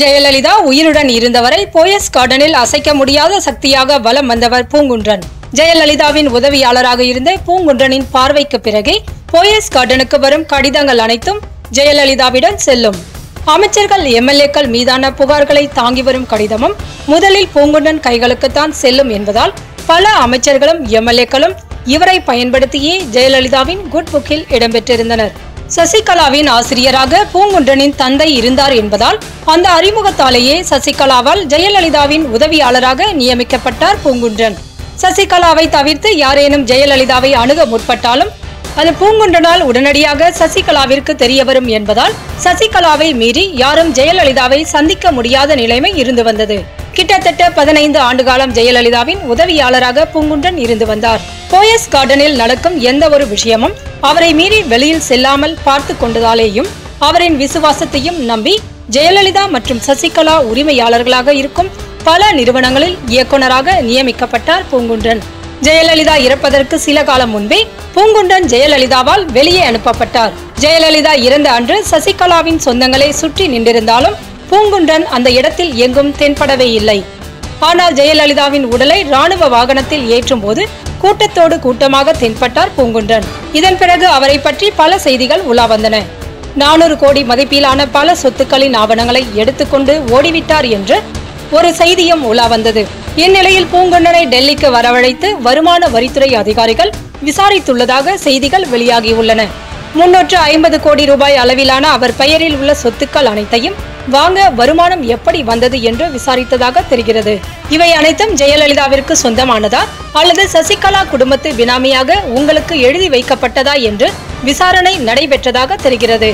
ஜெயலலிதா உயிருடன் இருந்தவரை போயஸ் கார்டனில் அசைக்க முடியாத சக்தியாக வலம் வந்தவர் பூங்குன்றன். ஜெயலலிதாவின் உதவியாளராக இருந்த பூங்குன்றனின் பார்வைக்கு பிறகே போயஸ் கார்டனுக்கு வரும் கடிதங்கள் அனைத்தும் ஜெயலலிதாவிடம் செல்லும். அமைச்சர்கள் எம்எல்ஏக்கள் மீதான புகார்களை தாங்கி வரும் கடிதமும் முதலில் பூங்குன்றன் கைகளுக்குத்தான் செல்லும் என்பதால் பல அமைச்சர்களும் எம்எல்ஏக்களும் இவரை பயன்படுத்தியே ஜெயலலிதாவின் குட் புக்கில் இடம்பெற்றிருந்தனர். சசிகலாவின் ஆசிரியராக பூங்குன்றனின் தந்தை இருந்தார் என்பதால் அந்த அறிமுகத்தாலேயே சசிகலாவால் ஜெயலலிதாவின் உதவியாளராக நியமிக்கப்பட்டார் பூங்குன்றன். சசிகலாவை தவிர்த்து யாரேனும் ஜெயலலிதாவை அணுக முற்பட்டாலும் அது பூங்குன்றனால் உடனடியாக சசிகலாவிற்கு தெரியவரும் என்பதால் சசிகலாவை மீறி யாரும் ஜெயலலிதாவை சந்திக்க முடியாத நிலைமை இருந்து வந்தது. கிட்டத்தட்ட பதினைந்து ஆண்டுகாலம் ஜெயலலிதாவின் உதவியாளராக பூங்குன்றன் இருந்து வந்தார். போயஸ் கார்டனில் நடக்கும் எந்த ஒரு விஷயமும் அவரை மீறி வெளியில் செல்லாமல் பார்த்து கொண்டதாலேயும் அவரின் விசுவாசத்தையும் நம்பி ஜெயலலிதா மற்றும் சசிகலா உரிமையாளர்களாக இருக்கும் பல நிறுவனங்களில் இயக்குனராக நியமிக்கப்பட்டார் பூங்குன்றன். ஜெயலலிதா இறப்பதற்கு சில காலம் முன்பே பூங்குன்றன் ஜெயலலிதாவால் வெளியே அனுப்பப்பட்டார். ஜெயலலிதா இறந்த அன்று சசிகலாவின் சொந்தங்களை சுற்றி நின்றிருந்தாலும் பூங்குன்றன் அந்த இடத்தில் எங்கும் தென்படவே இல்லை. ஆனால் ஜெயலலிதாவின் உடலை ராணுவ வாகனத்தில் ஏற்றும் போது கூட்டத்தோடு கூட்டமாக தென்பட்டார் பூங்குன்றன். இதன் பிறகு அவரை பற்றி பல செய்திகள் உலா வந்தன. நானூறு கோடி மதிப்பிலான பல சொத்துக்களின் ஆவணங்களை எடுத்துக்கொண்டு ஓடிவிட்டார் என்று ஒரு செய்தியும் உலா வந்தது. இந்நிலையில் பூங்குன்றனை டெல்லிக்கு வரவழைத்து வருமான வரித்துறை அதிகாரிகள் விசாரித்துள்ளதாக செய்திகள் வெளியாகியுள்ளன. முன்னூற்று ஐம்பது கோடி ரூபாய் அளவிலான அவர் பெயரில் உள்ள சொத்துக்கள் அனைத்தையும் வாங்க வருமானம் எப்படி வந்தது என்று விசாரித்ததாக தெரிகிறது. இவை அனைத்தும் ஜெயலலிதாவிற்கு சொந்தமானதா அல்லது சசிகலா குடும்பத்து பினாமியாக உங்களுக்கு எழுதி வைக்கப்பட்டதா என்று விசாரணை நடைபெற்றதாக தெரிகிறது.